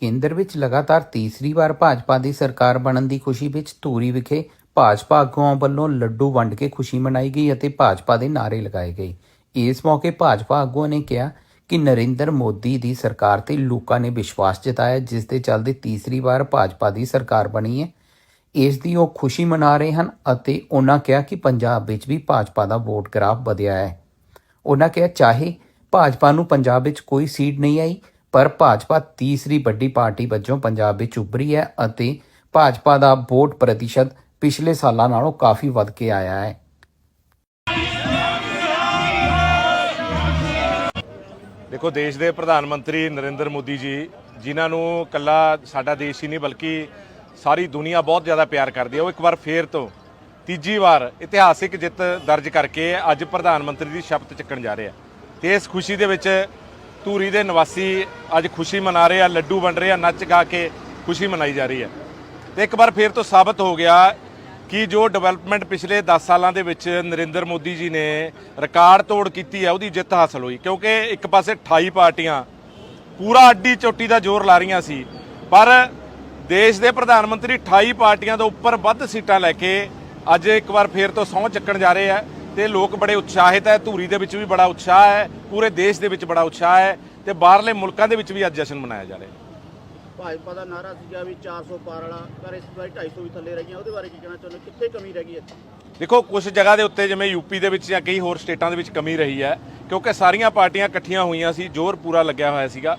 ਕੇਂਦਰ ਵਿੱਚ ਲਗਾਤਾਰ ਤੀਸਰੀ ਵਾਰ ਭਾਜਪਾ ਦੀ ਸਰਕਾਰ ਬਣਨ ਦੀ ਖੁਸ਼ੀ ਵਿੱਚ ਧੂਰੀ ਵਿਖੇ ਭਾਜਪਾ ਆਗੂਆਂ ਵੱਲੋਂ ਲੱਡੂ ਵੰਡ ਕੇ ਖੁਸ਼ੀ ਮਨਾਈ ਗਈ ਅਤੇ ਭਾਜਪਾ ਦੇ ਨਾਅਰੇ ਲਗਾਏ ਗਏ। ਇਸ ਮੌਕੇ ਭਾਜਪਾ ਆਗੂਆਂ ਨੇ ਕਿਹਾ ਕਿ ਨਰਿੰਦਰ ਮੋਦੀ ਦੀ ਸਰਕਾਰ ਤੇ ਲੋਕਾਂ ਨੇ ਵਿਸ਼ਵਾਸ ਜਤਾਇਆ, ਜਿਸ ਦੇ ਚੱਲਦੇ ਤੀਸਰੀ ਵਾਰ ਭਾਜਪਾ ਦੀ ਸਰਕਾਰ ਬਣੀ ਹੈ। ਇਸ ਦੀ ਉਹ ਖੁਸ਼ੀ ਮਨਾ ਰਹੇ ਹਨ ਅਤੇ ਉਹਨਾਂ ਕਿਹਾ ਕਿ ਪੰਜਾਬ ਵਿੱਚ ਵੀ ਭਾਜਪਾ ਦਾ ਵੋਟ ਗ੍ਰਾਫ ਵਧਿਆ ਹੈ। ਉਹਨਾਂ ਕਿਹਾ, ਚਾਹੇ ਭਾਜਪਾ ਨੂੰ ਪੰਜਾਬ ਵਿੱਚ ਕੋਈ ਸੀਟ ਨਹੀਂ ਆਈ ਪਰ ਭਾਜਪਾ ਤੀਸਰੀ ਵੱਡੀ ਪਾਰਟੀ ਵਜੋਂ ਪੰਜਾਬ ਵਿੱਚ ਉੱਭਰੀ ਹੈ ਅਤੇ ਭਾਜਪਾ ਦਾ ਵੋਟ ਪ੍ਰਤੀਸ਼ਤ ਪਿਛਲੇ ਸਾਲਾਂ ਨਾਲੋਂ ਕਾਫੀ ਵੱਧ ਕੇ ਆਇਆ ਹੈ। ਦੇਖੋ, ਦੇਸ਼ ਦੇ ਪ੍ਰਧਾਨ ਮੰਤਰੀ ਨਰਿੰਦਰ ਮੋਦੀ ਜੀ, ਜਿਨ੍ਹਾਂ ਨੂੰ ਕੱਲਾ ਸਾਡਾ ਦੇਸ਼ ਹੀ ਨਹੀਂ ਬਲਕਿ ਸਾਰੀ ਦੁਨੀਆ ਬਹੁਤ ਜ਼ਿਆਦਾ ਪਿਆਰ ਕਰਦੀ ਹੈ, ਉਹ ਇੱਕ ਵਾਰ ਫੇਰ ਤੋਂ ਤੀਜੀ ਵਾਰ ਇਤਿਹਾਸਿਕ ਜਿੱਤ ਦਰਜ ਕਰਕੇ ਅੱਜ ਪ੍ਰਧਾਨ ਮੰਤਰੀ ਦੀ ਸ਼ਪਥ ਚੱਕਣ ਜਾ ਰਹੇ ਆ। ਤੇ ਇਸ ਖੁਸ਼ੀ ਦੇ ਵਿੱਚ ਧੂਰੀ ਦੇ ਨਿਵਾਸੀ ਅੱਜ ਖੁਸ਼ੀ ਮਨਾ ਰਹੇ ਆ, ਲੱਡੂ ਵੰਡ ਰਹੇ ਆ, ਨੱਚ ਗਾ ਕੇ ਖੁਸ਼ੀ ਮਨਾਈ ਜਾ ਰਹੀ ਹੈ। ਤੇ ਇੱਕ ਵਾਰ ਫੇਰ ਤੋਂ ਸਾਬਤ ਹੋ ਗਿਆ ਕਿ ਜੋ ਡਿਵੈਲਪਮੈਂਟ ਪਿਛਲੇ 10 ਸਾਲਾਂ ਦੇ ਵਿੱਚ ਨਰਿੰਦਰ ਮੋਦੀ ਜੀ ਨੇ ਰਿਕਾਰਡ ਤੋੜ ਕੀਤੀ ਹੈ, ਉਹਦੀ ਜਿੱਤ ਹਾਸਲ ਹੋਈ। ਕਿਉਂਕਿ ਇੱਕ ਪਾਸੇ 28 ਪਾਰਟੀਆਂ ਪੂਰਾ ਅੱਡੀ ਚੋਟੀ ਦਾ ਜ਼ੋਰ ਲਾ ਰਹੀਆਂ ਸੀ, ਪਰ ਦੇਸ਼ ਦੇ ਪ੍ਰਧਾਨ ਮੰਤਰੀ 28 ਪਾਰਟੀਆਂ ਤੋਂ ਉੱਪਰ ਵੱਧ ਸੀਟਾਂ ਲੈ ਕੇ ਅੱਜ ਇੱਕ ਵਾਰ ਫੇਰ ਤੋਂ ਸਹੁੰ ਚੱਕਣ ਜਾ ਰਹੇ ਆ। ਤੇ ਲੋਕ ਬੜੇ ਉਤਸ਼ਾਹਿਤ ਹੈ ਧੂਰੀ ਦੇ ਵਿੱਚ ਵੀ ਬੜਾ ਉਤਸ਼ਾਹ ਹੈ ਪੂਰੇ ਦੇਸ਼ ਦੇ ਵਿੱਚ ਬੜਾ ਉਤਸ਼ਾਹ ਹੈ ਤੇ ਬਾਹਰਲੇ ਮੁਲਕਾਂ ਦੇ ਵਿੱਚ ਵੀ ਅੱਜ ਜਸ਼ਨ ਮਨਾਇਆ ਜਾ ਰਿਹਾ ਹੈ। ਭਾਜਪਾ ਦਾ ਨਾਰਾ ਸੀਗਾ ਵੀ 400 ਪਾਰ ਵਾਲਾ ਪਰ ਇਸ ਵਾਰੀ 250 ਵੀ ਥੱਲੇ ਰਹਿ ਗਈਆਂ ਉਹਦੇ ਬਾਰੇ ਕੀ ਕਹਿਣਾ ਚਾਹੁੰਦੇ ਹੋ? ਕਿੱਥੇ ਕਮੀ ਰਹਿ ਗਈ ਇੱਥੇ? ਦੇਖੋ ਕੁਝ ਜਗ੍ਹਾ ਦੇ ਉੱਤੇ ਜਿਵੇਂ ਯੂਪੀ ਦੇ ਵਿੱਚ ਜਾਂ ਕਈ ਹੋਰ ਸਟੇਟਾਂ ਦੇ ਵਿੱਚ ਕਮੀ ਰਹੀ ਹੈ ਕਿਉਂਕਿ ਸਾਰੀਆਂ ਪਾਰਟੀਆਂ ਇਕੱਠੀਆਂ ਹੋਈਆਂ ਸੀ ਜ਼ੋਰ ਪੂਰਾ ਲੱਗਿਆ ਹੋਇਆ ਸੀਗਾ।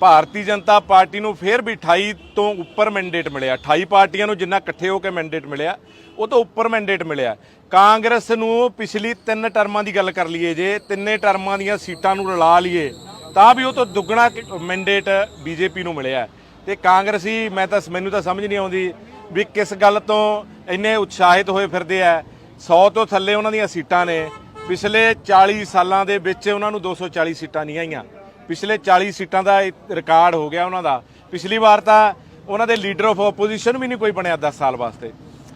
ਭਾਰਤੀ ਜਨਤਾ ਪਾਰਟੀ ਨੂੰ ਫੇਰ ਵੀ 28 ਤੋਂ ਉੱਪਰ ਮੈਂਡੇਟ ਮਿਲਿਆ। 28 ਪਾਰਟੀਆਂ ਨੂੰ ਜਿੰਨਾ ਇਕੱਠੇ ਹੋ ਕੇ ਮੈਂਡੇਟ ਮਿਲਿਆ, ਉਹ ਤੋਂ ਉੱਪਰ ਮੈਂਡੇਟ ਮਿਲਿਆ। ਕਾਂਗਰਸ ਨੂੰ ਪਿਛਲੀ ਤਿੰਨ ਟਰਮਾਂ ਦੀ ਗੱਲ ਕਰ ਲਈਏ ਜੇ, ਤਿੰਨੇ ਟਰਮਾਂ ਦੀਆਂ ਸੀਟਾਂ ਨੂੰ ਰਲਾ ਲਈਏ, ਤਾਂ ਵੀ ਉਹ ਤੋਂ ਦੁੱਗਣਾ ਮੈਂਡੇਟ ਬੀਜੇਪੀ ਨੂੰ ਮਿਲਿਆ। ਤੇ ਕਾਂਗਰਸੀ, ਮੈਂ ਤਾਂ ਮੈਨੂੰ ਤਾਂ ਸਮਝ ਨਹੀਂ ਆਉਂਦੀ ਵੀ ਕਿਸ ਗੱਲ ਤੋਂ ਇੰਨੇ ਉਤਸ਼ਾਹਿਤ ਹੋਏ ਫਿਰਦੇ ਆ। 100 ਤੋਂ ਥੱਲੇ ਉਹਨਾਂ ਦੀਆਂ ਸੀਟਾਂ ਨੇ। ਪਿਛਲੇ 40 ਸਾਲਾਂ ਦੇ ਵਿੱਚ ਉਹਨਾਂ ਨੂੰ 240 ਸੀਟਾਂ ਨਹੀਂ ਆਈਆਂ। ਪਿਛਲੇ 40 ਸੀਟਾਂ ਦਾ ਰਿਕਾਰਡ ਹੋ ਗਿਆ ਉਹਨਾਂ ਦਾ। ਪਿਛਲੀ ਵਾਰ ਤਾਂ ਉਹਨਾਂ ਦੇ ਲੀਡਰ ਆਫ ਆਪੋਜੀਸ਼ਨ ਵੀ ਨਹੀਂ ਕੋਈ ਬਣਿਆ 10 ਸਾਲ ਵਾਸਤੇ।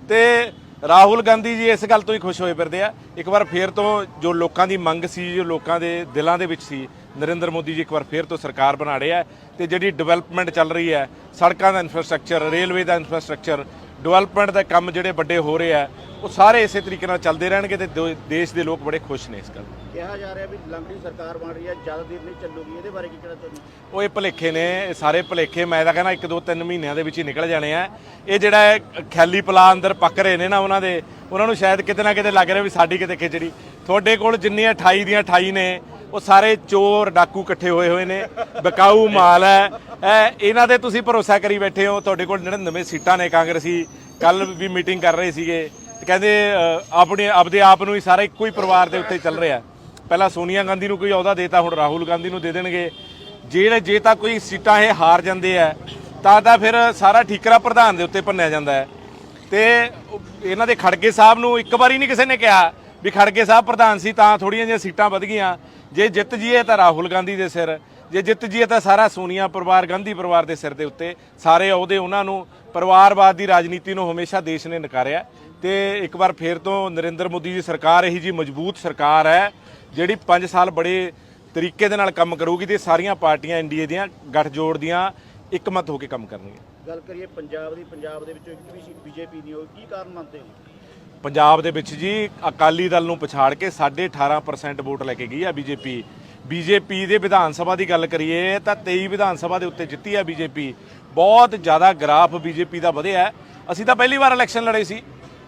ਤੇ ਰਾਹੁਲ ਗਾਂਧੀ ਜੀ ਇਸ ਗੱਲ ਤੋਂ ਹੀ ਖੁਸ਼ ਹੋਏ ਫਿਰਦੇ ਆ। ਇੱਕ ਵਾਰ ਫੇਰ ਤੋਂ ਜੋ ਲੋਕਾਂ ਦੀ ਮੰਗ ਸੀ, ਜੋ ਲੋਕਾਂ ਦੇ ਦਿਲਾਂ ਦੇ ਵਿੱਚ ਸੀ, ਨਰਿੰਦਰ ਮੋਦੀ ਜੀ ਇੱਕ ਵਾਰ ਫੇਰ ਤੋਂ ਸਰਕਾਰ ਬਣਾ ਰਹੇ ਆ ਤੇ ਜਿਹੜੀ ਡਿਵੈਲਪਮੈਂਟ ਚੱਲ ਰਹੀ ਹੈ, ਸੜਕਾਂ ਦਾ ਇਨਫਰਾਸਟ੍ਰਕਚਰ ਰੇਲਵੇ ਦਾ ਇਨਫਰਾਸਟ੍ਰਕਚਰ ਡਿਵੈਲਪਮੈਂਟ ਦੇ ਕੰਮ ਜਿਹੜੇ ਵੱਡੇ ਹੋ ਰਹੇ ਆ ਉਹ ਸਾਰੇ ਇਸੇ ਤਰੀਕੇ ਨਾਲ ਚੱਲਦੇ ਰਹਿਣਗੇ ਤੇ ਦੋ- ਦੇਸ਼ ਦੇ ਲੋਕ ਬੜੇ ਖੁਸ਼ ਨੇ ਇਸ ਗੱਲ। ਕਿਹਾ ਜਾ ਰਿਹਾ ਵੀ ਲੰਬੀ ਸਰਕਾਰ ਬਣ ਰਹੀ ਹੈ ਜ਼ਿਆਦਾ ਨਹੀਂ ਚੱਲੂਗੀ ਇਹਦੇ ਬਾਰੇ ਕੀ ਕਹਿਣਾ ਚਾਹੁੰਦੇ ਹੋ? ਉਹ ਇਹ ਭਲੇਖੇ ਨੇ ਇਹ ਸਾਰੇ ਭਲੇਖੇ ਮੈਂ ਤਾਂ ਕਹਿੰਦਾ ਇੱਕ ਦੋ ਤਿੰਨ ਮਹੀਨਿਆਂ ਦੇ ਵਿੱਚ ਹੀ ਨਿਕਲ ਜਾਣੇ ਆ ਇਹ ਜਿਹੜਾ ਇਹ ਖਿਆਲੀ ਪਲਾ ਅੰਦਰ ਪੱਕ ਰਹੇ ਨੇ ਨਾ ਉਹਨਾਂ ਦੇ ਉਹਨਾਂ ਨੂੰ ਸ਼ਾਇਦ ਕਿਤੇ ਨਾ ਕਿਤੇ ਲੱਗ ਰਿਹਾ ਵੀ ਸਾਡੀ ਕਿਤੇ ਖਿਚੜੀ ਤੁਹਾਡੇ ਕੋਲ ਜਿੰਨੀਆਂ 28 ਦੀਆਂ 28 ਨੇ ਉਹ ਸਾਰੇ ਚੋਰ ਡਾਕੂ ਇਕੱਠੇ ਹੋਏ ਹੋਏ ਨੇ, ਬਕਾਊ ਮਾਲ ਹੈ। ਇਹ ਇਹਨਾਂ ਦੇ ਤੁਸੀਂ ਭਰੋਸਾ ਕਰੀ ਬੈਠੇ ਹੋ, ਤੁਹਾਡੇ ਕੋਲ 99 ਸੀਟਾਂ ਨੇ ਕਾਂਗਰਸੀ ਕੱਲ ਵੀ ਮੀਟਿੰਗ ਕਰ ਰਹੇ ਸੀਗੇ। ਤੇ ਕਹਿੰਦੇ ਆਪਣੇ, ਆਪਦੇ ਆਪ ਨੂੰ ਹੀ ਸਾਰਾ ਇੱਕੋ ਹੀ ਪਰਿਵਾਰ ਦੇ ਉੱਤੇ ਚੱਲ ਰਿਹਾ। ਪਹਿਲਾਂ ਸੋਨੀਆ ਗਾਂਧੀ ਨੂੰ ਕੋਈ ਅਹੁਦਾ ਦੇਤਾ, ਹੁਣ ਰਾਹੁਲ ਗਾਂਧੀ ਨੂੰ ਦੇ ਦੇਣਗੇ। ਜਿਹੜੇ, ਜੇ ਤਾਂ ਕੋਈ ਸੀਟਾਂ ਇਹ ਹਾਰ ਜਾਂਦੇ ਆ, ਤਾਂ ਤਾਂ ਫਿਰ ਸਾਰਾ ਠੀਕਰਾ ਪ੍ਰਧਾਨ ਦੇ ਉੱਤੇ ਭੰਨਿਆ ਜਾਂਦਾ ਹੈ। ਤੇ ਇਹਨਾਂ ਦੇ ਖੜਗੇ ਸਾਹਿਬ ਨੂੰ ਇੱਕ ਵਾਰੀ ਨਹੀਂ ਕਿਸੇ ਨੇ ਕਿਹਾ। ਵੀ ਖੜਗੇ ਸਾਹਿਬ ਪ੍ਰਧਾਨ ਸੀ ਤਾਂ ਥੋੜੀਆਂ ਜਿਹੀਆਂ ਸੀਟਾਂ ਵਧ ਗਈਆਂ। ਜੇ ਜਿੱਤ ਜੀਏ ਤਾਂ ਰਾਹੁਲ ਗਾਂਧੀ ਦੇ ਸਿਰ। ਜੇ ਜਿੱਤ ਜੀਏ ਤਾਂ ਸਾਰਾ ਸੋਨੀਆ ਪਰਿਵਾਰ, ਗਾਂਧੀ ਪਰਿਵਾਰ ਦੇ ਸਿਰ ਦੇ ਉੱਤੇ। ਸਾਰੇ ਅਹੁਦੇ ਉਹਨਾਂ ਨੂੰ, ਪਰਿਵਾਰਵਾਦ ਦੀ ਰਾਜਨੀਤੀ ਨੂੰ ਹਮੇਸ਼ਾ ਦੇਸ਼ ਨੇ ਨਕਾਰਿਆ। ਤੇ ਇੱਕ ਵਾਰ ਫੇਰ ਤੋਂ ਨਰਿੰਦਰ ਮੋਦੀ ਦੀ ਸਰਕਾਰ ਇਹੀ ਜੀ ਮਜ਼ਬੂਤ ਸਰਕਾਰ ਹੈ, ਜਿਹੜੀ 5 ਸਾਲ ਬੜੇ ਤਰੀਕੇ ਦੇ ਨਾਲ ਕੰਮ ਕਰੂਗੀ ਤੇ ਸਾਰੀਆਂ ਪਾਰਟੀਆਂ ਇੰਡੀਆ ਦੀਆਂ, ਗੱਠਜੋੜ ਦੀਆਂ ਇੱਕਮਤ ਹੋ ਕੇ ਕੰਮ ਕਰਨਗੀਆਂ। ਗੱਲ ਕਰੀਏ ਪੰਜਾਬ ਦੀ, ਪੰਜਾਬ ਦੇ ਵਿੱਚੋਂ ਇੱਕ ਵੀ ਸੀਟ ਬੀਜੇਪੀ ਨਹੀਂ ਹੋਈ, ਕੀ ਕਾਰਨ ਮੰਨਦੇ ਹੋ? ਪੰਜਾਬ ਦੇ ਵਿੱਚ ਜੀ ਅਕਾਲੀ ਦਲ ਨੂੰ ਪਛਾੜ ਕੇ 18.5% ਵੋਟ ਲੈ ਕੇ ਗਈ ਆ ਬੀਜੇਪੀ। ਬੀਜੇਪੀ ਦੇ ਵਿਧਾਨ ਸਭਾ ਦੀ ਗੱਲ ਕਰੀਏ ਤਾਂ 23 ਵਿਧਾਨ ਸਭਾ ਦੇ ਉੱਤੇ ਜਿੱਤੀ ਆ ਬੀਜੇਪੀ। ਬਹੁਤ ਜ਼ਿਆਦਾ ਗ੍ਰਾਫ ਬੀਜੇਪੀ ਦਾ ਵਧਿਆ ਅਸੀਂ ਤਾਂ ਪਹਿਲੀ ਵਾਰ ਇਲੈਕਸ਼ਨ ਲੜੇ ਸੀ।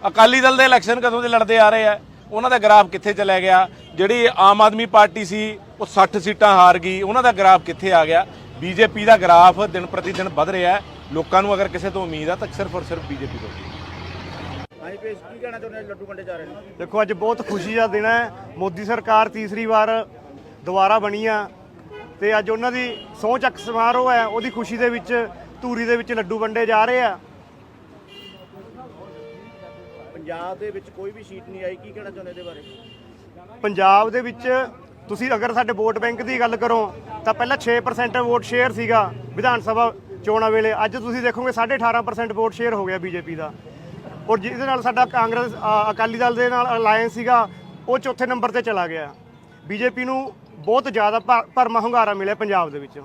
ਅਕਾਲੀ ਦਲ ਦੇ ਇਲੈਕਸ਼ਨ ਕਦੋਂ ਦੇ ਲੜਦੇ ਆ ਰਹੇ ਆ? ਉਹਨਾਂ ਦਾ ਗ੍ਰਾਫ ਕਿੱਥੇ ਚਲਾ ਗਿਆ? ਜਿਹੜੀ ਆਮ ਆਦਮੀ ਪਾਰਟੀ ਸੀ, ਉਹ 60 ਸੀਟਾਂ ਹਾਰ ਗਈ। ਉਹਨਾਂ ਦਾ ਗ੍ਰਾਫ ਕਿੱਥੇ ਆ ਗਿਆ? ਬੀਜੇਪੀ ਦਾ ਗ੍ਰਾਫ ਦਿਨ ਪ੍ਰਤੀ ਦਿਨ ਵਧ ਰਿਹਾ ਲੋਕਾਂ ਨੂੰ ਅਗਰ ਕਿਸੇ ਤੋਂ ਉਮੀਦ ਆ ਤਾਂ ਸਿਰਫ ਔਰ ਸਿਰਫ ਬੀਜੇਪੀ ਤੋਂ। ਪੇਸ਼ ਕੀ ਕਹਿਣਾ ਚਾਹੁੰਦੇ ਹੋ? ਲੱਡੂ ਵੰਡੇ ਜਾ ਰਹੇ ਨੇ। ਦੇਖੋ ਅੱਜ ਬਹੁਤ ਖੁਸ਼ੀ ਦਾ ਦਿਨ ਹੈ। ਮੋਦੀ ਸਰਕਾਰ ਤੀਸਰੀ ਵਾਰ ਦੁਬਾਰਾ ਬਣੀ ਆ ਤੇ ਅੱਜ ਉਹਨਾਂ ਦੀ ਸਹੁੰ ਚੱਕ ਸਮਾਰੋਹ ਹੈ। ਉਹਦੀ ਖੁਸ਼ੀ ਦੇ ਵਿੱਚ ਧੂਰੀ ਦੇ ਵਿੱਚ ਲੱਡੂ ਵੰਡੇ ਜਾ ਰਹੇ ਆ। ਪੰਜਾਬ ਦੇ ਵਿੱਚ ਕੋਈ ਵੀ ਸੀਟ ਨਹੀਂ ਆਈ। ਕੀ ਕਹਿਣਾ ਚਾਹੁੰਦੇ ਇਹਦੇ ਬਾਰੇ? ਪੰਜਾਬ ਦੇ ਵਿੱਚ ਤੁਸੀਂ ਅਗਰ ਸਾਡੇ ਵੋਟ ਬੈਂਕ ਦੀ ਗੱਲ ਕਰੋ ਤਾਂ ਪਹਿਲਾਂ 6% ਵੋਟ ਸ਼ੇਅਰ ਸੀਗਾ ਵਿਧਾਨ ਸਭਾ ਚੋਣਾਂ ਵੇਲੇ। ਅੱਜ ਤੁਸੀਂ ਦੇਖੋਗੇ 18.5% ਵੋਟ ਸ਼ੇਅਰ ਹੋ ਗਿਆ ਬੀਜੇਪੀ ਦਾ। ਔਰ ਜਿਹਦੇ ਨਾਲ ਸਾਡਾ ਕਾਂਗਰਸ ਅ, ਅਕਾਲੀ ਦਲ ਦੇ ਨਾਲ ਅਲਾਈਅੰਸ ਸੀਗਾ ਉਹ ਚੌਥੇ ਨੰਬਰ ਤੇ ਚਲਾ ਗਿਆ। ਬੀਜੇਪੀ ਨੂੰ ਬਹੁਤ ਜ਼ਿਆਦਾ ਭਰ- ਭਰਮਾ ਹੁੰਗਾਰਾ ਮਿਲਿਆ ਪੰਜਾਬ ਦੇ ਵਿੱਚ।